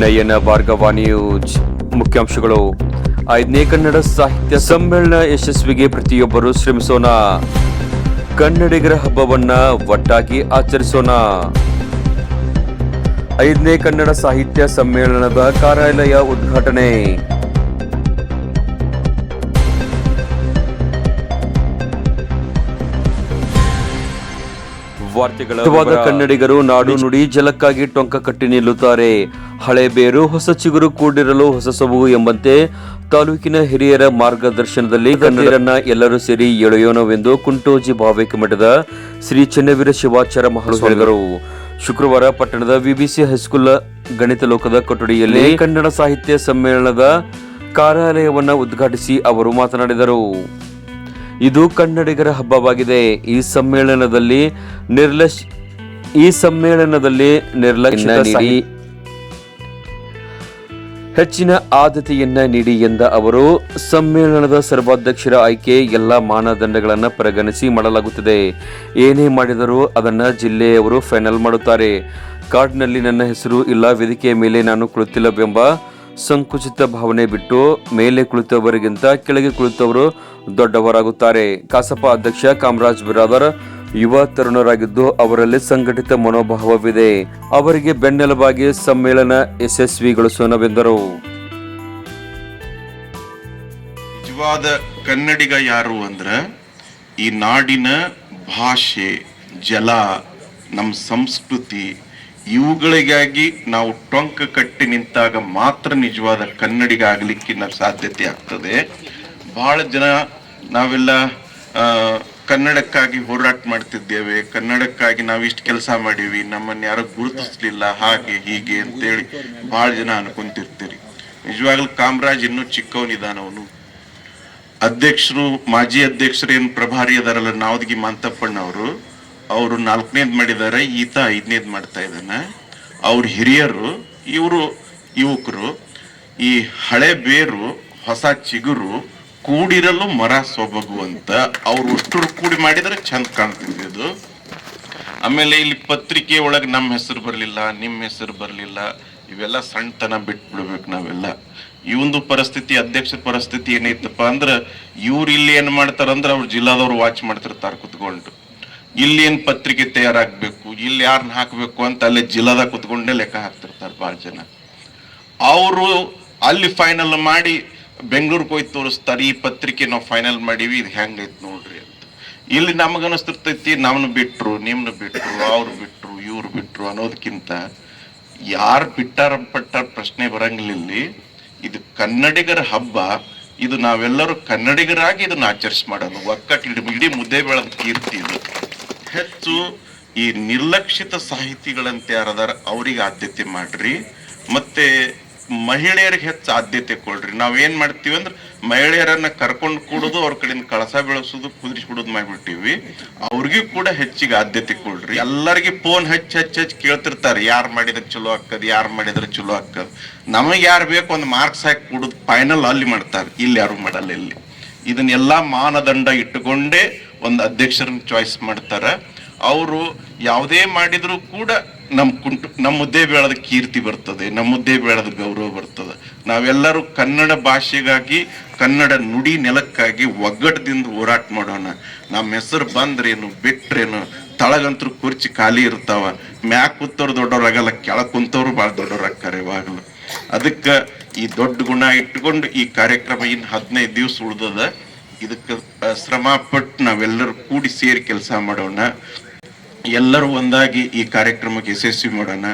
ನಯನ Bhargava news. ಮುಖ್ಯಾಂಶಗಳು. ಐದನೇ ಕನ್ನಡ ಸಾಹಿತ್ಯ ಸಮ್ಮೇಳನ ಯಶಸ್ವಿಗೆ ಪ್ರತಿಯೊಬ್ಬರು ಶ್ರಮಿಸೋಣ. ಕನ್ನಡಿಗರ ಹಬ್ಬವನ್ನ ಒಟ್ಟಾಗಿ ಆಚರಿಸೋಣ. ಐದನೇ ಕನ್ನಡ ಸಾಹಿತ್ಯ ಸಮ್ಮೇಳನದ ಕಾರ್ಯಾಲಯ ಉದ್ಘಾಟನೆ. ವಾರ್ತೆಗಳ ಕನ್ನಡಿಗರು ನಾಡು ನುಡಿ ಜಲಕ್ಕಾಗಿ ಟೊಂಕ ಕಟ್ಟಿ ನಿಲ್ಲುತ್ತಾರೆ. ಹಳೆ ಬೇರು ಹೊಸ ಚಿಗುರು ಕೂಡಿರಲು ಹೊಸ ಸೊಬಗು ಎಂಬಂತೆ ತಾಲೂಕಿನ ಹಿರಿಯರ ಮಾರ್ಗದರ್ಶನದಲ್ಲಿ ಕನ್ನಡರನ್ನ ಎಲ್ಲರೂ ಸೇರಿ ಎಳೆಯೋಣವೆಂದು ಕುಂಟೋಜಿ ಭಾವೈಕ್ಯ ಮಠದ ಶ್ರೀ ಚೆನ್ನವೀರ ಶಿವಾಚಾರ ಮಹಾಸ್ವಾಮಿಗಳು ಶುಕ್ರವಾರ ಪಟ್ಟಣದ ವಿಬಿಸಿ ಹೈಸ್ಕೂಲ್ ಗಣಿತ ಲೋಕದ ಕೊಠಡಿಯಲ್ಲಿ ಕನ್ನಡ ಸಾಹಿತ್ಯ ಸಮ್ಮೇಳನದ ಕಾರ್ಯಾಲಯವನ್ನು ಉದ್ಘಾಟಿಸಿ ಅವರು ಮಾತನಾಡಿದರು. ಇದು ಕನ್ನಡಿಗರ ಹಬ್ಬವಾಗಿದೆ. ಈ ಸಮ್ಮೇಳನದಲ್ಲಿ ನಿರ್ಲಕ್ಷ ಈ ಸಮ್ಮೇಳನದಲ್ಲಿ ನಿರ್ಲಕ್ಷ್ಯ ನೀಡಿ. ಹೆಚ್ಚಿನ ಆದ್ಯತೆಯನ್ನ ನೀಡಿ ಎಂದ ಅವರು ಸಮ್ಮೇಳನದ ಸರ್ವಾಧ್ಯಕ್ಷರ ಆಯ್ಕೆ ಎಲ್ಲ ಮಾನದಂಡಗಳನ್ನು ಪರಿಗಣಿಸಿ ಮಾಡಲಾಗುತ್ತದೆ. ಏನೇ ಮಾಡಿದರೂ ಅದನ್ನು ಜಿಲ್ಲೆಯವರು ಫೈನಲ್ ಮಾಡುತ್ತಾರೆ. ಕಾರ್ಡ್ನಲ್ಲಿ ನನ್ನ ಹೆಸರು ಇಲ್ಲ ವೇದಿಕೆಯ ಮೇಲೆ ನಾನು ಕುಳಿತಿಲ್ಲವೆಂಬ ಸಂಕುಚಿತ ಭಾವನೆ ಬಿಟ್ಟು ಮೇಲೆ ಕುಳಿತವರಿಗಿಂತ ಕೆಳಗೆ ಕುಳಿತವರು ದೊಡ್ಡವರಾಗುತ್ತಾರೆ. ಕಸಪ ಅಧ್ಯಕ್ಷ ಕಾಮರಾಜ್ ಬಿರಾದರ್ ಯುವ ತರುಣರಾಗಿದ್ದು ಅವರಲ್ಲಿ ಸಂಘಟಿತ ಮನೋಭಾವವಿದೆ. ಅವರಿಗೆ ಬೆನ್ನೆಲುಬಾಗಿ ಸಮ್ಮೇಳನ ಯಶಸ್ವಿಗೊಳಿಸೋಣವೆಂದರು ನಿಜವಾದ ಕನ್ನಡಿಗ ಯಾರು ಅಂದ್ರೆ ಈ ನಾಡಿನ ಭಾಷೆ, ಜಲ ನಮ್ಮ ಸಂಸ್ಕೃತಿ, ಇವುಗಳಿಗಾಗಿ ನಾವು ಟೊಂಕ ಕಟ್ಟಿ ನಿಂತಾಗ ಮಾತ್ರ ನಿಜವಾದ ಕನ್ನಡಿಗ ಆಗಲಿಕ್ಕೆ ನಾವು ಸಾಧ್ಯತೆ ಆಗ್ತದೆ. ಬಹಳ ಜನ ನಾವೆಲ್ಲ ಕನ್ನಡಕ್ಕಾಗಿ ಹೋರಾಟ ಮಾಡ್ತಿದ್ದೇವೆ. ಕನ್ನಡಕ್ಕಾಗಿ ನಾವು ಇಷ್ಟು ಕೆಲಸ ಮಾಡೀವಿ. ನಮ್ಮನ್ನ ಯಾರು ಗುರುತಿಸ್ಲಿಲ್ಲ. ಹಾಗೆ, ಹೀಗೆ ಅಂತೇಳಿ ಬಹಳ ಜನ ಅನ್ಕೊಂತಿರ್ತೀರಿ. ನಿಜವಾಗ್ಲೂ ಕಾಮರಾಜ್ ಇನ್ನೂ ಚಿಕ್ಕವನಿದಾನ ಅವನು. ಅಧ್ಯಕ್ಷರು, ಮಾಜಿ ಅಧ್ಯಕ್ಷರು ಏನು ಪ್ರಭಾರಿ ಅದಾರಲ್ಲ, ನಾವದಗಿ ಮಾಂತಪ್ಪಣ್ಣವರು, ಅವರು ನಾಲ್ಕನೇದು ಮಾಡಿದ್ದಾರೆ, ಈತ ಐದನೇದು ಮಾಡ್ತಾ ಇದ್ದಾನೆ. ಅವ್ರ ಹಿರಿಯರು, ಇವರು ಯುವಕರು, ಈ ಹಳೆ ಬೇರು, ಹೊಸ ಚಿಗುರು ಕೂಡಿರಲು ಮರ ಸೊಬಗು ಅಂತ ಅವ್ರು ಅಷ್ಟರು ಕೂಡಿ ಮಾಡಿದ್ರೆ ಚಂದ ಕಾಣ್ತಿದೆ ಅದು. ಆಮೇಲೆ ಇಲ್ಲಿ ಪತ್ರಿಕೆ ಒಳಗೆ ನಮ್ಮ ಹೆಸರು ಬರಲಿಲ್ಲ, ನಿಮ್ಮ ಹೆಸರು ಬರಲಿಲ್ಲ, ಇವೆಲ್ಲ ಸಣ್ಣತನ ಬಿಟ್ಬಿಡ್ಬೇಕು ನಾವೆಲ್ಲ. ಈ ಒಂದು ಪರಿಸ್ಥಿತಿ, ಅಧ್ಯಕ್ಷರ ಪರಿಸ್ಥಿತಿ ಏನೈತಪ್ಪ ಅಂದ್ರೆ, ಇವ್ರು ಇಲ್ಲಿ ಏನು ಮಾಡ್ತಾರಂದ್ರೆ ಅವ್ರು ಜಿಲ್ಲಾದವ್ರು ವಾಚ್ ಮಾಡ್ತಿರ್ತಾರೆ ಕುತ್ಕೊಂಡು. ಇಲ್ಲಿ ಏನು ಪತ್ರಿಕೆ ತಯಾರಾಗಬೇಕು, ಇಲ್ಲಿ ಯಾರನ್ನ ಹಾಕಬೇಕು ಅಂತ ಅಲ್ಲೇ ಜಿಲ್ಲಾದಾಗ ಕುತ್ಕೊಂಡೇ ಲೆಕ್ಕ ಹಾಕ್ತಿರ್ತಾರೆ ಭಾಳ ಜನ. ಅವರು ಅಲ್ಲಿ ಫೈನಲ್ ಮಾಡಿ ಬೆಂಗಳೂರಿಗೆ ಹೋಗಿ ತೋರಿಸ್ತಾರೆ ಈ ಪತ್ರಿಕೆ ನಾವು ಫೈನಲ್ ಮಾಡೀವಿ, ಇದು ಹೆಂಗೈತೆ ನೋಡ್ರಿ ಅಂತ. ಇಲ್ಲಿ ನಮಗ ಅನಿಸ್ತಿರ್ತೈತಿ ನಮ್ನ ಬಿಟ್ರು, ನಿಮ್ನ ಬಿಟ್ರು, ಅವ್ರು ಬಿಟ್ರು, ಇವ್ರು ಬಿಟ್ರು ಅನ್ನೋದಕ್ಕಿಂತ ಯಾರು ಬಿಟ್ಟಾರ ಪಟ್ಟಾರ ಪ್ರಶ್ನೆ ಬರಂಗಿಲ್ಲ ಇಲ್ಲಿ. ಇದು ಕನ್ನಡಿಗರ ಹಬ್ಬ, ಇದು ನಾವೆಲ್ಲರೂ ಕನ್ನಡಿಗರಾಗಿ ಇದನ್ನ ಆಚರಿಸಿ ಮಾಡೋಣ ಒಕ್ಕಟ್ಟು ಇಡೀ ಮುದ್ದೆ ಬೆಳೆದ ಕೀರ್ತಿ ಇದು. ಹೆಚ್ಚು ಈ ನಿರ್ಲಕ್ಷಿತ ಸಾಹಿತಿಗಳಂತ ಯಾರದಾರ, ಅವ್ರಿಗೆ ಆದ್ಯತೆ ಮಾಡ್ರಿ. ಮತ್ತೆ ಮಹಿಳೆಯರಿಗೆ ಹೆಚ್ಚು ಆದ್ಯತೆ ಕೊಡ್ರಿ. ನಾವ್ ಏನ್ ಮಾಡ್ತೀವಿ ಅಂದ್ರೆ ಮಹಿಳೆಯರನ್ನ ಕರ್ಕೊಂಡು ಕೂಡೋದು, ಅವ್ರ ಕಡೆಯಿಂದ ಕಳಸ ಬೆಳೆಸೋದು ಕುದುರಿಸ್ಬಿಡೋದು ಬಿಡೋದು ಮಾಡ್ಬಿಟ್ಟಿವಿ. ಅವ್ರಿಗೂ ಕೂಡ ಹೆಚ್ಚಿಗೆ ಆದ್ಯತೆ ಕೊಡ್ರಿ. ಎಲ್ಲರಿಗೆ ಫೋನ್ ಹಚ್ಚಿ ಹಚ್ಚಿ ಹಚ್ಚಿ ಕೇಳ್ತಿರ್ತಾರೆ, ಯಾರು ಮಾಡಿದ್ರೆ ಚಲೋ ಆಗ್ತದ, ಯಾರು ಮಾಡಿದ್ರೆ ಚಲೋ ಆಗ್ತದ? ನಮಗೆ ಯಾರು ಬೇಕು ಒಂದು ಮಾರ್ಕ್ಸ್ ಹಾಕಿ ಕೊಡೋದು ಫೈನಲ್ ಅಲ್ಲಿ ಮಾಡ್ತಾರೆ. ಇಲ್ಲಿ ಯಾರು ಮಾಡಲ್ಲ ಇಲ್ಲಿ. ಇದನ್ನೆಲ್ಲ ಮಾನದಂಡ ಇಟ್ಟುಕೊಂಡೇ ಒಂದು ಅಧ್ಯಕ್ಷರನ್ನ ಚಾಯ್ಸ್ ಮಾಡ್ತಾರೆ. ಅವರು ಯಾವುದೇ ಮಾಡಿದರೂ ಕೂಡ ನಮ್ ಕುಂಟು ನಮ್ಮ ಮುದ್ದೆ ಬೆಳೆದ ಕೀರ್ತಿ ಬರ್ತದೆ ನಮ್ಮ ಮುದ್ದೆ ಬೆಳೆದ ಗೌರವ ಬರ್ತದೆ. ನಾವೆಲ್ಲರೂ ಕನ್ನಡ ಭಾಷೆಗಾಗಿ, ಕನ್ನಡ ನುಡಿ ನೆಲಕ್ಕಾಗಿ ಒಗ್ಗಟ್ಟದಿಂದ ಹೋರಾಟ ಮಾಡೋಣ. ನಮ್ಮ ಹೆಸರು ಬಂದ್ರೇನು, ಬಿಟ್ರೇನು, ತಳಗಂತರು ಕುರ್ಚಿ ಖಾಲಿ ಇರ್ತಾವ. ಮ್ಯಾಕ್ ಕೂತವ್ರು ದೊಡ್ಡವ್ರಾಗಲ್ಲ ಕೆಳ ಕುಂತವ್ರು ಭಾಳ ದೊಡ್ಡವ್ರಾಗ್ತಾರೆ ಯಾವಾಗಲೂ ಅದಕ್ಕೆ ಈ ದೊಡ್ಡ ಗುಣ ಇಟ್ಕೊಂಡು ಈ ಕಾರ್ಯಕ್ರಮ ಇನ್ನು ಹದಿನೈದು ದಿವಸ ಉಳ್ದದ. ಇದಕ್ಕೆ ಶ್ರಮ ಪಟ್ಟು ನಾವೆಲ್ಲರೂ ಕೂಡಿ ಸೇರಿ ಕೆಲಸ ಮಾಡೋಣ. ಎಲ್ಲರೂ ಒಂದಾಗಿ ಈ ಕಾರ್ಯಕ್ರಮಕ್ಕೆ ಯಶಸ್ವಿ ಮಾಡೋಣ.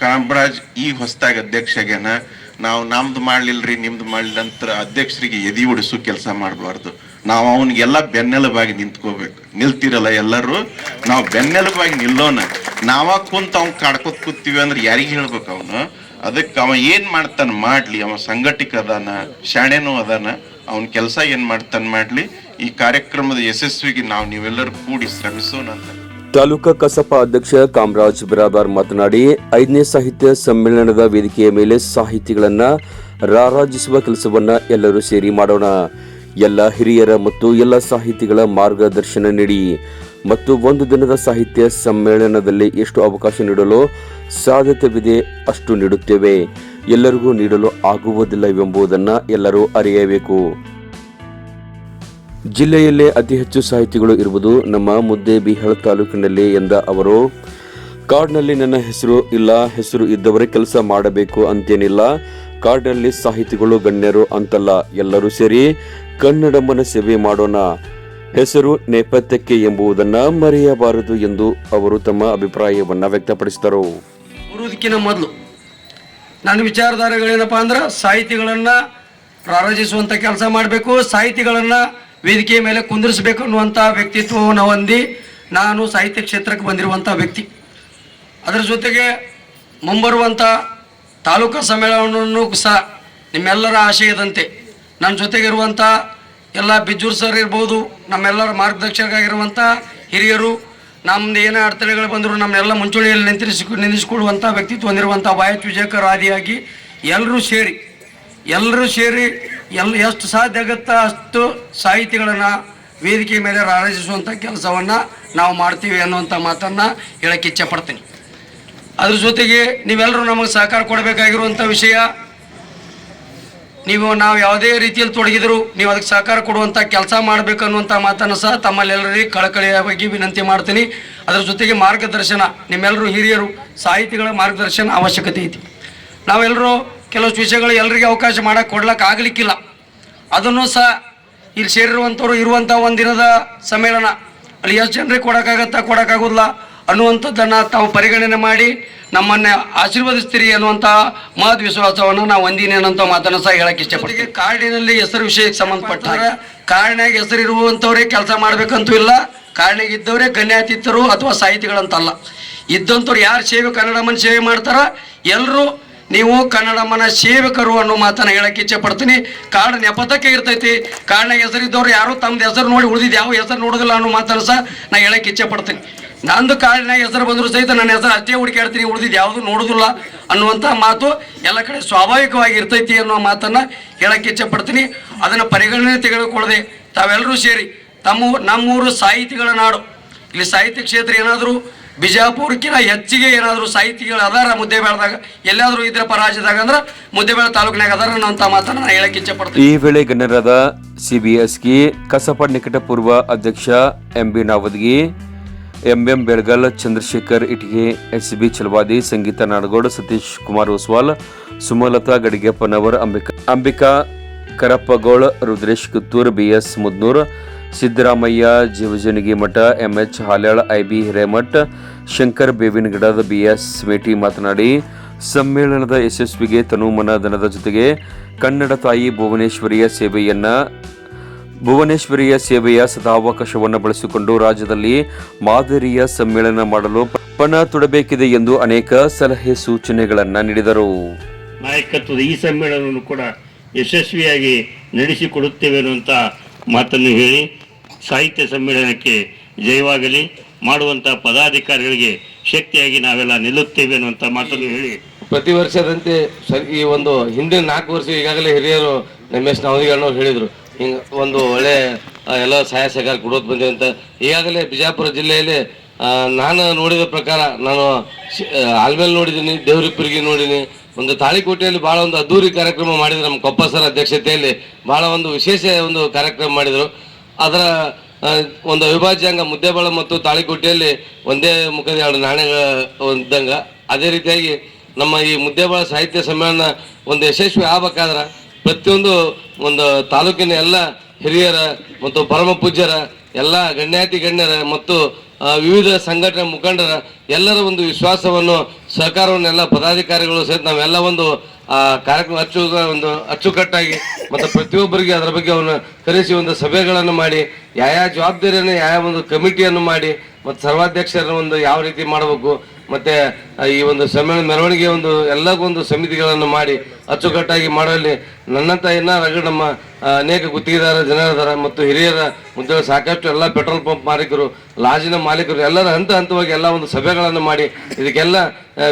ಕಾಮರಾಜ್ ಈ ಹೊಸದಾಗಿ ಅಧ್ಯಕ್ಷ ನಾವು ನಮ್ದು ಮಾಡ್ಲಿಲ್ರಿ, ನಿಮ್ದು ಮಾಡ್ಲಿಲ್ಲ ಅಂತ ಅಧ್ಯಕ್ಷರಿಗೆ ಎದಿ ಉಡಿಸೋ ಕೆಲಸ ಮಾಡಬಾರ್ದು. ನಾವು ಅವನಿಗೆಲ್ಲ ಬೆನ್ನೆಲುಬಾಗಿ ನಿಂತ್ಕೋಬೇಕು. ನಿಲ್ತಿರಲ್ಲ ಎಲ್ಲರೂ? ನಾವು ಬೆನ್ನೆಲುಬಾಗಿ ನಿಲ್ಲೋಣ. ನಾವ ಕುಂತ ಅವ್ನು ಕಾಡ್ಕೊತ ಕೂತೀವಿ ಅಂದ್ರೆ ಯಾರಿಗೆ ಹೇಳ್ಬೇಕು ಅವನು? ಅದಕ್ಕೆ ಅವ ಏನ್ ಮಾಡ್ತಾನ ಮಾಡ್ಲಿ. ಅವ ಸಂಘಟಿಕ ಅದಾನ, ಶಾಣೆನೂ ಅದಾನ. ಅವನ ಕೆಲಸ ಏನ್ ಮಾಡ್ತಾನ ಮಾಡ್ಲಿ. ಈ ಕಾರ್ಯಕ್ರಮದ ಯಶಸ್ವಿಗೆ ನಾವು ನೀವೆಲ್ಲರೂ ಕೂಡಿ ಶ್ರಮಿಸೋಣ ಅಂತ. ತಾಲೂಕಾ ಕಸಾಪ ಅಧ್ಯಕ್ಷ ಕಾಮರಾಜ್ ಬಿರಾಬಾರ್ ಮಾತನಾಡಿ, ಐದನೇ ಸಾಹಿತ್ಯ ಸಮ್ಮೇಳನದ ವೇದಿಕೆಯ ಮೇಲೆ ಸಾಹಿತಿಗಳನ್ನು ರಾರಾಜಿಸುವ ಕೆಲಸವನ್ನು ಎಲ್ಲರೂ ಸೇರಿ ಮಾಡೋಣ. ಎಲ್ಲ ಹಿರಿಯರ ಮತ್ತು ಎಲ್ಲ ಸಾಹಿತಿಗಳ ಮಾರ್ಗದರ್ಶನ ನೀಡಿ. ಮತ್ತು ಒಂದು ದಿನದ ಸಾಹಿತ್ಯ ಸಮ್ಮೇಳನದಲ್ಲಿ ಎಷ್ಟು ಅವಕಾಶ ನೀಡಲು ಸಾಧ್ಯತೆವಿದೆ ಅಷ್ಟು ನೀಡುತ್ತೇವೆ. ಎಲ್ಲರಿಗೂ ನೀಡಲು ಆಗುವುದಿಲ್ಲವೆಂಬುದನ್ನು ಎಲ್ಲರೂ ಅರಿಯಬೇಕು. ಜಿಲ್ಲೆಯಲ್ಲೇ ಅತಿ ಹೆಚ್ಚು ಸಾಹಿತಿಗಳು ಇರುವುದು ನಮ್ಮ ಮುದ್ದೆ ಬಿಹಾಳ ತಾಲೂಕಿನಲ್ಲಿ ಎಂದ ಅವರು ಕಾರ್ಡ್ನಲ್ಲಿ ನನ್ನ ಹೆಸರು ಇಲ್ಲ, ಹೆಸರು ಇದ್ದವರೇ ಕೆಲಸ ಮಾಡಬೇಕು ಅಂತೇನಿಲ್ಲ ಕಾರ್ಡ್ನಲ್ಲಿ ಸಾಹಿತಿಗಳು ಗಣ್ಯರು ಅಂತಲ್ಲ, ಎಲ್ಲರೂ ಸೇರಿ ಕನ್ನಡಮ್ಮನ ಸೇವೆ ಮಾಡೋಣ, ಹೆಸರು ನೇಪಥ್ಯಕ್ಕೆ ಎಂಬುದನ್ನ ಮರೆಯಬಾರದು ಎಂದು ಅವರು ತಮ್ಮ ಅಭಿಪ್ರಾಯವನ್ನು ವ್ಯಕ್ತಪಡಿಸಿದರು. ಮೊದಲು ನನ್ನ ವಿಚಾರಧಾರೆಗಳೇನಪ್ಪ ಅಂದ್ರೆ, ಸಾಹಿತಿಗಳನ್ನು ಪ್ರಾರಂಭಿಸುವಂಥ ಕೆಲಸ ಮಾಡಬೇಕು, ಸಾಹಿತಿಗಳನ್ನು ವೇದಿಕೆಯ ಮೇಲೆ ಕುಂದಿರಿಸಬೇಕು ಅನ್ನುವಂಥ ವ್ಯಕ್ತಿತ್ವವನ್ನು ಹೊಂದಿ ನಾನು ಸಾಹಿತ್ಯ ಕ್ಷೇತ್ರಕ್ಕೆ ಬಂದಿರುವಂಥ ವ್ಯಕ್ತಿ. ಅದರ ಜೊತೆಗೆ ಮುಂಬರುವಂಥ ತಾಲೂಕು ಸಮ್ಮೇಳನವನ್ನು ಸಹ ನಿಮ್ಮೆಲ್ಲರ ಆಶಯದಂತೆ. ನನ್ನ ಜೊತೆಗಿರುವಂಥ ಎಲ್ಲ ಬಿಜ್ಜೂರು ಸರ್ ಇರ್ಬೋದು, ನಮ್ಮೆಲ್ಲರ ಮಾರ್ಗದರ್ಶಕರಾಗಿರುವಂಥ ಹಿರಿಯರು ನಮ್ಮದು ಏನೇ ಅಡೆತಡೆಗಳು ಬಂದರೂ ನಮ್ಮೆಲ್ಲ ಮುಂಚೂಣಿಯಲ್ಲಿ ನಿಂತಿರಿಸಿ ನಿಂದಿಸಿಕೊಳ್ಳುವಂಥ ವ್ಯಕ್ತಿತ್ವ ಹೊಂದಿರುವಂಥ ವಾಯತ್ ವಿಜಯಕರ್ ಆದಿಯಾಗಿ ಎಲ್ಲರೂ ಸೇರಿ ಎಲ್ಲರೂ ಸೇರಿ ಎಲ್ಲ ಎಷ್ಟು ಸಾಧ್ಯ ಆಗುತ್ತಾ ಅಷ್ಟು ಸಾಹಿತಿಗಳನ್ನು ವೇದಿಕೆ ಮೇಲೆ ರಾರಾಜಿಸುವಂಥ ಕೆಲಸವನ್ನು ನಾವು ಮಾಡ್ತೀವಿ ಅನ್ನುವಂಥ ಮಾತನ್ನು ಹೇಳಕ್ಕೆ ಇಚ್ಛೆ ಪಡ್ತೀನಿ. ಅದ್ರ ಜೊತೆಗೆ ನೀವೆಲ್ಲರೂ ನಮಗೆ ಸಹಕಾರ ಕೊಡಬೇಕಾಗಿರುವಂಥ ವಿಷಯ, ನೀವು ನಾವು ಯಾವುದೇ ರೀತಿಯಲ್ಲಿ ತೊಡಗಿದ್ರು ನೀವು ಅದಕ್ಕೆ ಸಹಕಾರ ಕೊಡುವಂಥ ಕೆಲಸ ಮಾಡಬೇಕು ಅನ್ನುವಂಥ ಮಾತನ್ನು ಸಹ ತಮ್ಮಲ್ಲೆಲ್ಲರಿಗೆ ಕಳಕಳಿಯಾಗಿ ವಿನಂತಿ ಮಾಡ್ತೀನಿ. ಅದರ ಜೊತೆಗೆ ಮಾರ್ಗದರ್ಶನ ನಿಮ್ಮೆಲ್ಲರೂ ಹಿರಿಯರು, ಸಾಹಿತಿಗಳ ಮಾರ್ಗದರ್ಶನ ಅವಶ್ಯಕತೆ ಐತಿ. ನಾವೆಲ್ಲರೂ ಕೆಲವಷ್ಟು ವಿಷಯಗಳು ಎಲ್ಲರಿಗೆ ಅವಕಾಶ ಮಾಡಕ್ಕೆ ಕೊಡ್ಲಿಕ್ಕೆ ಆಗಲಿಕ್ಕಿಲ್ಲ. ಅದನ್ನು ಸಹ ಇಲ್ಲಿ ಸೇರಿರುವಂಥವ್ರು ಇರುವಂಥ ದಿನದ ಸಮ್ಮೇಳನ. ಅಲ್ಲಿ ಎಷ್ಟು ಜನರಿಗೆ ಕೊಡೋಕ್ಕಾಗತ್ತಾ ಕೊಡೋಕ್ಕಾಗೋದಿಲ್ಲ ಅನ್ನುವಂಥದ್ದನ್ನು ತಾವು ಪರಿಗಣನೆ ಮಾಡಿ ನಮ್ಮನ್ನು ಆಶೀರ್ವದಿಸ್ತೀರಿ ಅನ್ನುವಂಥ ಮಹತ್ ವಿಶ್ವಾಸವನ್ನು ನಾವು ಹೊಂದೀನಿ ಅನ್ನೋಂಥ ಮಾತನ್ನು ಸಹ ಹೇಳಕ್ಕೆ ಇಷ್ಟಪಡ್ತೀವಿ ಕಾರ್ಡಿನಲ್ಲಿ ಹೆಸರು ವಿಷಯಕ್ಕೆ ಸಂಬಂಧಪಟ್ಟಾಗ ಕಾಡಿನಾಗ ಹೆಸರು ಇರುವಂಥವ್ರೇ ಕೆಲಸ ಮಾಡಬೇಕಂತೂ ಇಲ್ಲ. ಕಾಡಿನಾಗ ಇದ್ದವರೇ ಗಣ್ಯಾತಿಥರು ಅಥವಾ ಸಾಹಿತಿಗಳಂತಲ್ಲ. ಇದ್ದಂಥವ್ರು ಯಾರು ಸೇವೆ ಕನ್ನಡ ಮನ್ ಸೇವೆ ಮಾಡ್ತಾರ ಎಲ್ಲರೂ ನೀವು ಕನ್ನಡಮ್ಮನ ಸೇವಕರು ಅನ್ನೋ ಮಾತನ್ನ ಹೇಳಕ್ಕೆ ಇಚ್ಛೆ ಪಡ್ತೀನಿ. ಕಾಡು ನೆಪದಕ್ಕೆ ಇರ್ತೈತಿ. ಕಾಡಿನಾಗ ಹೆಸರಿದ್ದವ್ರು ಯಾರು ತಮ್ಮದು ಹೆಸರು ನೋಡಿ ಉಳಿದಿದ್ದು ಯಾವ ಹೆಸರು ನೋಡೋದಿಲ್ಲ ಅನ್ನೋ ಮಾತನ್ನು ಸಹ ನಾ ಹೇಳಕ್ಕೆ ಇಚ್ಛೆ ಪಡ್ತೀನಿ. ನಂದು ಕಾರಣ ಹೆಸರು ಬಂದರೂ ಸಹಿತ ನನ್ನ ಹೆಸರು ಅಷ್ಟೇ ಹುಡುಕಾಡ್ತೀನಿ ಉಳಿದಿದ್ದು ಯಾವುದು ನೋಡೋದಿಲ್ಲ ಅನ್ನುವಂಥ ಮಾತು ಎಲ್ಲ ಕಡೆ ಸ್ವಾಭಾವಿಕವಾಗಿ ಇರ್ತೈತಿ ಅನ್ನೋ ಮಾತನ್ನು ಹೇಳಕ್ಕೆ ಇಚ್ಛೆ ಪಡ್ತೀನಿ. ಅದನ್ನು ಪರಿಗಣನೆ ತೆಗೆದುಕೊಳ್ಳದೆ ತಾವೆಲ್ಲರೂ ಸೇರಿ ತಮ್ಮ ನಮ್ಮೂರು ಸಾಹಿತಿಗಳ ನಾಡು. ಇಲ್ಲಿ ಸಾಹಿತ್ಯ ಕ್ಷೇತ್ರ ಏನಾದರೂ ಬಿಜಾಪುರಕ್ಕಿಂತ ಹೆಚ್ಚಿಗೆ ಏನಾದರೂ ಸಾಹಿತಿಗಳು ಅದಾರ ಮುದ್ದೇಬೇಳದಾಗ? ಎಲ್ಲಾದರೂ ಇದ್ರೆ ಪರಾಜಯದಾಗ ಅಂದ್ರೆ ಮುದ್ದೇಬೇಳ ತಾಲೂಕಿನಾಗ ಅದಾರ ಅಂತ ಮಾತನ್ನು ನಾನು ಹೇಳಕ್ಕೆ ಇಚ್ಛೆ ಪಡ್ತೀನಿ ಈ ವೇಳೆ ಗಣ್ಯರಾದ ಸಿಬಿಎಸ್ಗಿ ಕಸಪ ನಿಕಟಪೂರ್ವ ಅಧ್ಯಕ್ಷ M B Navadgi, MM Belagal, Chandrashekar Itge S B Chalavadi, Sangeeta Nadagouda, Satish Kumar Oswal Sumalata Gadigeppanavar, Ambika Ambika Karappagol, Rudresh Kittur B S Mudnur Siddaramaiah, Jeevajanigi Math, MH Halyal IB Hiremath, Shankar Bevinagidad BS Meti ಮಾತನಾಡಿ, ಸಮ್ಮೇಳನದ ಯಶಸ್ವಿಗೆ ತನುಮನ ದನದ ಜೊತೆಗೆ ಕನ್ನಡ ತಾಯಿ ಭುವನೇಶ್ವರಿಯ ಸೇವೆಯನ್ನ, ಭುವನೇಶ್ವರಿಯ ಸೇವೆಯ ಸದಾವಕಾಶವನ್ನು ಬಳಸಿಕೊಂಡು ರಾಜ್ಯದಲ್ಲಿ ಮಾದರಿಯ ಸಮ್ಮೇಳನ ಮಾಡಲು ಪಣ ತೊಡಬೇಕಿದೆ ಎಂದು ಅನೇಕ ಸಲಹೆ ಸೂಚನೆಗಳನ್ನು ನೀಡಿದರು. ನಾಯಕತ್ವದ ಈ ಸಮ್ಮೇಳನವನ್ನು ಕೂಡ ಯಶಸ್ವಿಯಾಗಿ ನಡೆಸಿಕೊಡುತ್ತೇವೆ ಅನ್ನುವಂಥ ಮಾತನ್ನು ಹೇಳಿ ಸಾಹಿತ್ಯ ಸಮ್ಮೇಳನಕ್ಕೆ ಜಯವಾಗಲಿ. ಮಾಡುವಂಥ ಪದಾಧಿಕಾರಿಗಳಿಗೆ ಶಕ್ತಿಯಾಗಿ ನಾವೆಲ್ಲ ನಿಲ್ಲುತ್ತೇವೆ ಅನ್ನುವಂಥ ಮಾತನ್ನು ಹೇಳಿ. ಪ್ರತಿ ವರ್ಷದಂತೆ ಸರಿ, ಈ ಒಂದು ಹಿಂದಿನ ನಾಲ್ಕು ವರ್ಷ ಈಗಾಗಲೇ ಹಿರಿಯರು ನಮ್ಮ ಎಸ್ ನವದಿಗಣ್ಣವ್ರು ಹೇಳಿದರು, ಹಿಂಗೆ ಒಂದು ಒಳ್ಳೆ ಎಲ್ಲ ಸಹಾಯ ಸಹಕಾರ ಕೊಡೋದು ಬಂದಿದೆ ಅಂತ. ಈಗಾಗಲೇ ಬಿಜಾಪುರ ಜಿಲ್ಲೆಯಲ್ಲಿ ನಾನು ನೋಡಿದ ಪ್ರಕಾರ ನಾನು ಆಲ್ಮೇಲೆ ನೋಡಿದ್ದೀನಿ ಆಲ್ಮೇಲ್ ನೋಡಿದ್ದೀನಿ. ಒಂದು ತಾಳಿಕೋಟೆಯಲ್ಲಿ ಭಾಳ ಒಂದು ಅದ್ದೂರಿ ಕಾರ್ಯಕ್ರಮ ಮಾಡಿದ್ರು ನಮ್ಮ ಕೊಪ್ಪ ಸರ್ ಅಧ್ಯಕ್ಷತೆಯಲ್ಲಿ, ಭಾಳ ಒಂದು ವಿಶೇಷ ಒಂದು ಕಾರ್ಯಕ್ರಮ ಮಾಡಿದರು. ಅದರ ಒಂದು ಅವಿಭಾಜ್ಯಾಂಗ ಮುದ್ದೆಬಳ ಮತ್ತು ತಾಳಿಕೋಟೆಯಲ್ಲಿ ಒಂದೇ ಮುಖದ ಎರಡು ನಾಣ್ಯಗಳ ಇದ್ದಂಗ. ಅದೇ ರೀತಿಯಾಗಿ ನಮ್ಮ ಈ ಮುದ್ದೆಬಳ ಸಾಹಿತ್ಯ ಸಮ್ಮೇಳನ ಒಂದು ಯಶಸ್ವಿ ಆಗ್ಬೇಕಾದ್ರೆ ಪ್ರತಿಯೊಂದು ಒಂದು ತಾಲೂಕಿನ ಎಲ್ಲ ಹಿರಿಯರ ಮತ್ತು ಪರಮ ಪೂಜ್ಯರ, ಎಲ್ಲ ಗಣ್ಯಾತಿ ಗಣ್ಯರ ಮತ್ತು ವಿವಿಧ ಸಂಘಟನೆ ಮುಖಂಡರ ಎಲ್ಲರ ಒಂದು ವಿಶ್ವಾಸವನ್ನು ಸರ್ಕಾರವನ್ನೆಲ್ಲ ಪದಾಧಿಕಾರಿಗಳು ಸಹಿತ ನಾವೆಲ್ಲ ಒಂದು, ಆ, ಕಾರ್ಯಕ್ರಮ ಅಚ್ಚು, ಒಂದು ಅಚ್ಚುಕಟ್ಟಾಗಿ ಮತ್ತು ಪ್ರತಿಯೊಬ್ಬರಿಗೆ ಅದರ ಬಗ್ಗೆ ಅವನ್ನ ಕರೆಸಿ ಒಂದು ಸಭೆಗಳನ್ನು ಮಾಡಿ, ಯಾವ ಜವಾಬ್ದಾರಿಯನ್ನು ಯಾವ ಒಂದು ಕಮಿಟಿಯನ್ನು ಮಾಡಿ, ಮತ್ತು ಸರ್ವಾಧ್ಯಕ್ಷರನ್ನ ಒಂದು ಯಾವ ರೀತಿ ಮಾಡಬೇಕು ಮತ್ತೆ ಈ ಒಂದು ಸಮ್ಮೇಳನ ಮೆರವಣಿಗೆ ಒಂದು ಎಲ್ಲಕ್ಕೂ ಒಂದು ಸಮಿತಿಗಳನ್ನು ಮಾಡಿ ಅಚ್ಚುಕಟ್ಟಾಗಿ ಮಾಡುವಲ್ಲಿ ನನ್ನಂತ ಇನ್ನ ನಮ್ಮ ಅನೇಕ ಗುತ್ತಿಗೆದಾರ ಜನರದಾರ ಮತ್ತು ಹಿರಿಯರ ಮುಂದೆ ಸಾಕಷ್ಟು ಎಲ್ಲ ಪೆಟ್ರೋಲ್ ಪಂಪ್ ಮಾಲೀಕರು, ಲಾಜಿನ ಮಾಲೀಕರು, ಎಲ್ಲರ ಹಂತ ಹಂತವಾಗಿ ಎಲ್ಲ ಒಂದು ಸಭೆಗಳನ್ನು ಮಾಡಿ ಇದಕ್ಕೆಲ್ಲ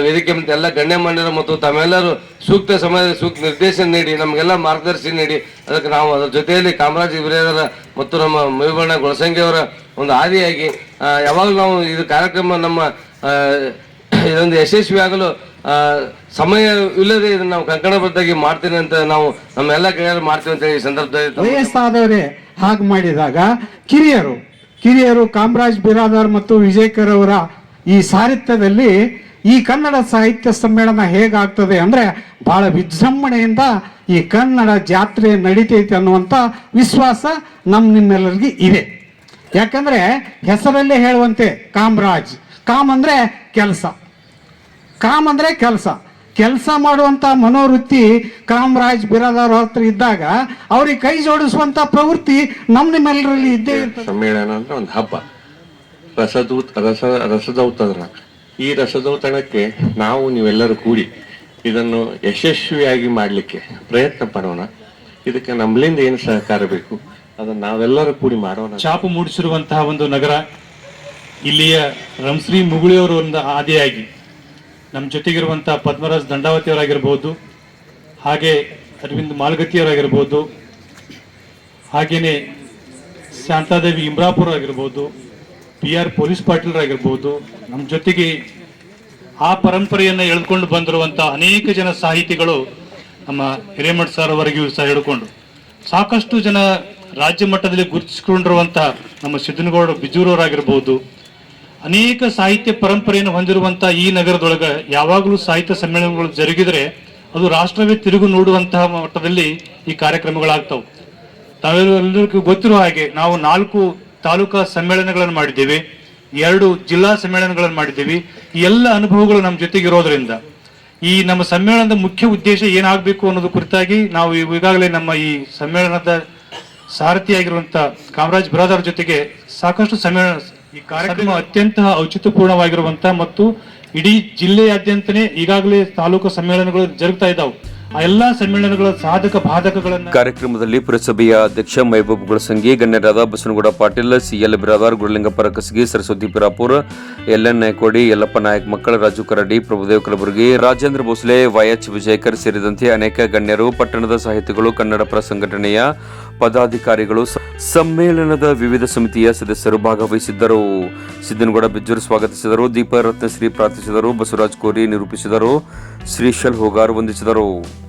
ವೇದಿಕೆ ಮತ್ತು ಎಲ್ಲ ಗಣ್ಯಮಾನ್ಯರು ಮತ್ತು ತಮ್ಮೆಲ್ಲರೂ ಸೂಕ್ತ ಸಮಯದಲ್ಲಿ ಸೂಕ್ತ ನಿರ್ದೇಶನ ನೀಡಿ, ನಮಗೆಲ್ಲ ಮಾರ್ಗದರ್ಶನ ನೀಡಿ, ಅದಕ್ಕೆ ನಾವು ಅದರ ಜೊತೆಯಲ್ಲಿ ಕಾಮರಾಜ್ ಹಿರಿಯರ ಮತ್ತು ನಮ್ಮ ಮೈಬಣ್ಣ ಗೊಳಸಂಗಿ ಅವರ ಒಂದು ಆದಿಯಾಗಿ ಯಾವಾಗ ನಾವು ಇದು ಕಾರ್ಯಕ್ರಮ ನಮ್ಮ ಇದೊಂದು ಯಶಸ್ವಿ ಆಗಲು ಇಲ್ಲದೆ ಇದನ್ನ ನಾವು ಕಂಕಣಬದ್ಧಾಗಿ ಮಾಡ್ತೀನಿ ಅಂತ ನಾವು ನಮ್ಮೆಲ್ಲ ಕೈಯಲ್ಲಿ ಮಾಡ್ತೀವಿ ಅಂತ ಈ ಸಂದರ್ಭದಲ್ಲಿ ವಯಸ್ಸಾದವರೇ, ಹಾಗೆ ಮಾಡಿದಾಗ ಕಿರಿಯರು ಕಿರಿಯರು ಕಾಮರಾಜ್ ಬಿರಾದಾರ್ ಮತ್ತು ವಿಜಯಕರ್ ಅವರ ಈ ಸಾಹಿತ್ಯದಲ್ಲಿ ಈ ಕನ್ನಡ ಸಾಹಿತ್ಯ ಸಮ್ಮೇಳನ ಹೇಗಾಗ್ತದೆ ಅಂದ್ರೆ ಬಹಳ ವಿಜೃಂಭಣೆಯಿಂದ ಈ ಕನ್ನಡ ಜಾತ್ರೆ ನಡೀತೈತೆ ಅನ್ನುವಂಥ ವಿಶ್ವಾಸ ನಮ್ಮ ನಿಮ್ಮೆಲ್ಲರಿಗೆ ಇದೆ. ಯಾಕಂದ್ರೆ ಹೆಸರಲ್ಲೇ ಹೇಳುವಂತೆ ಕಾಮರಾಜ್, ಕಾಮ್ ಅಂದ್ರೆ ಕೆಲಸ. ಕಾಮ್ ಅಂದ್ರೆ ಕೆಲಸ. ಕೆಲಸ ಮಾಡುವಂತ ಮನೋವೃತ್ತಿ ಕಾಮರಾಜ್ ಬಿರಾದಾರ್ ಹತ್ರ ಇದ್ದಾಗ ಅವ್ರಿಗೆ ಕೈ ಜೋಡಿಸುವಂತ ಪ್ರವೃತ್ತಿ ನಮ್ಮ ನಿಮ್ಮೆಲ್ಲರಲ್ಲಿ ಇದ್ದೇ ಇರ್ತದೆ. ಸಮ್ಮೇಳನ ಅಂದ್ರೆ ಒಂದು ಹಬ್ಬ. ರಸದೂತ ರಸ ರಸದೌತಣ ಈ ರಸದೌತಣಕ್ಕೆ ನಾವು ನೀವೆಲ್ಲರೂ ಕೂಡಿ ಇದನ್ನು ಯಶಸ್ವಿಯಾಗಿ ಮಾಡಲಿಕ್ಕೆ ಪ್ರಯತ್ನ ಪಡೋಣ. ಇದಕ್ಕೆ ನಮ್ಮಲಿಂದ ಏನು ಸಹಕಾರ ಬೇಕು? ಅದನ್ನು ನಾವೆಲ್ಲರೂ ಕೂಡಿ ಮಾಡೋಣ. ಚಾಪು ಮೂಡಿಸಿರುವಂತಹ ಒಂದು ನಗರ ಇಲ್ಲಿಯ ರಂಶ್ರೀ ಮುಗುಳಿಯವರು ಒಂದು ಆದಿಯಾಗಿ ನಮ್ಮ ಜೊತೆಗಿರುವಂಥ ಪದ್ಮರಾಜ್ ದಂಡಾವತಿಯವರಾಗಿರ್ಬೋದು, ಹಾಗೆ ಅರವಿಂದ್ ಮಾಲ್ಗತಿಯವರಾಗಿರ್ಬೋದು ಹಾಗೆಯೇ ಶಾಂತಾದೇವಿ ಇಮ್ರಾಪುರ್ ಆಗಿರ್ಬೋದು ಪಿ ಆರ್ ಪೊಲೀಸ್ ಪಾಟೀಲರಾಗಿರ್ಬೋದು ನಮ್ಮ ಜೊತೆಗೆ ಆ ಪರಂಪರೆಯನ್ನು ಎಳ್ಕೊಂಡು ಬಂದಿರುವಂಥ ಅನೇಕ ಜನ ಸಾಹಿತಿಗಳು ನಮ್ಮ ಹಿರೇಮಠ್ ಸರ್ ಅವರಿಗೂ ಸಹ ಹಿಡ್ಕೊಂಡು. ಸಾಕಷ್ಟು ಜನ ರಾಜ್ಯ ಮಟ್ಟದಲ್ಲಿ ಗುರುತಿಸಿಕೊಂಡಿರುವಂಥ ನಮ್ಮ ಸಿದ್ದನಗೌಡ ಬಿಜೂರವರಾಗಿರ್ಬೋದು ಅನೇಕ ಸಾಹಿತ್ಯ ಪರಂಪರೆಯನ್ನು ಹೊಂದಿರುವಂತಹ ಈ ನಗರದೊಳಗೆ ಯಾವಾಗಲೂ ಸಾಹಿತ್ಯ ಸಮ್ಮೇಳನಗಳು ಜರುಗಿದರೆ ಅದು ರಾಷ್ಟ್ರವೇ ತಿರುಗು ನೋಡುವಂತಹ ಮಟ್ಟದಲ್ಲಿ ಈ ಕಾರ್ಯಕ್ರಮಗಳಾಗ್ತವೆ. ತಾವೆಲ್ಲರಿಗೂ ಗೊತ್ತಿರುವ ಹಾಗೆ ನಾವು ನಾಲ್ಕು ತಾಲೂಕಾ ಸಮ್ಮೇಳನಗಳನ್ನು ಮಾಡಿದ್ದೇವೆ, ಎರಡು ಜಿಲ್ಲಾ ಸಮ್ಮೇಳನಗಳನ್ನು ಮಾಡಿದ್ದೇವೆ. ಈ ಎಲ್ಲ ಅನುಭವಗಳು ನಮ್ಮ ಜೊತೆಗೆ ಇರೋದ್ರಿಂದ ಈ ನಮ್ಮ ಸಮ್ಮೇಳನದ ಮುಖ್ಯ ಉದ್ದೇಶ ಏನಾಗಬೇಕು ಅನ್ನೋದು ಕುರಿತಾಗಿ ನಾವು ಈಗಾಗಲೇ ನಮ್ಮ ಈ ಸಮ್ಮೇಳನದ ಸಾರಥಿಯಾಗಿರುವಂಥ ಕಾಮರಾಜ್ ಬ್ರಾದರ್ ಜೊತೆಗೆ ಸಾಕಷ್ಟು ಸಮ್ಮೇಳನ ಈ ಕಾರ್ಯಕ್ರಮ ಅತ್ಯಂತ ಔಚಿತ್ಯಪೂರ್ಣವಾಗಿರುವಂತಹ ಮತ್ತು ಇಡೀ ಜಿಲ್ಲೆಯಾದ್ಯಂತನೇ ಈಗಾಗಲೇ ತಾಲೂಕು ಸಮ್ಮೇಳನಗಳು ಜರುಗ್ತಾ ಇದ್ದಾವೆ. ಆ ಎಲ್ಲಾ ಸಮ್ಮೇಳನಗಳ ಸಾಧಕ ಬಾಧಕಗಳನ್ನ ಕಾರ್ಯಕ್ರಮದಲ್ಲಿ ಪುರಸಭೆಯ ಅಧ್ಯಕ್ಷ ಮೈಬೂಬ್ ಗುಳಸಂಗಿ ಗಣ್ಯರಾದ ಬಸವನಗೌಡ ಪಾಟೀಲ್ ಸಿಎಲ್ ಬಿರಾದಾರ್ ಗುರುಲಿಂಗಪ್ಪರ ಕಸಗಿ ಸರಸ್ವತಿ ಪಿರಾಪುರ್ ಎಲ್ ಎನ್ ನಾಯ್ಕೋಡಿ ಯಲ್ಲಪ್ಪ ನಾಯಕ್ ಮಕ್ಕಳ ರಾಜು ಕರಡಿ ಪ್ರಭುದೇವ್ ಕಲಬುರಗಿ ರಾಜೇಂದ್ರ ಭೋಸ್ಲೆ ವೈಎಚ್ ವಿಜಯಕರ್ ಸೇರಿದಂತೆ ಅನೇಕ ಗಣ್ಯರು ಪಟ್ಟಣದ ಸಾಹಿತಿಗಳು ಕನ್ನಡಪರ ಸಂಘಟನೆಯ ಪದಾಧಿಕಾರಿಗಳು ಸಮ್ಮೇಳನದ ವಿವಿಧ ಸಮಿತಿಯ ಸದಸ್ಯರು ಭಾಗವಹಿಸಿದ್ದರು. ಸಿದ್ದನಗೌಡ ಬಿಜ್ಜರು ಸ್ವಾಗತಿಸಿದರು. ದೀಪ ರತ್ನಶ್ರೀ ಪ್ರಾರ್ಥಿಸಿದರು. ಬಸವರಾಜ್ ಕೋರಿ ನಿರೂಪಿಸಿದರು. ಶ್ರೀಶಲ್ ಹೋಗಾರ್ ವಂದಿಸಿದರು.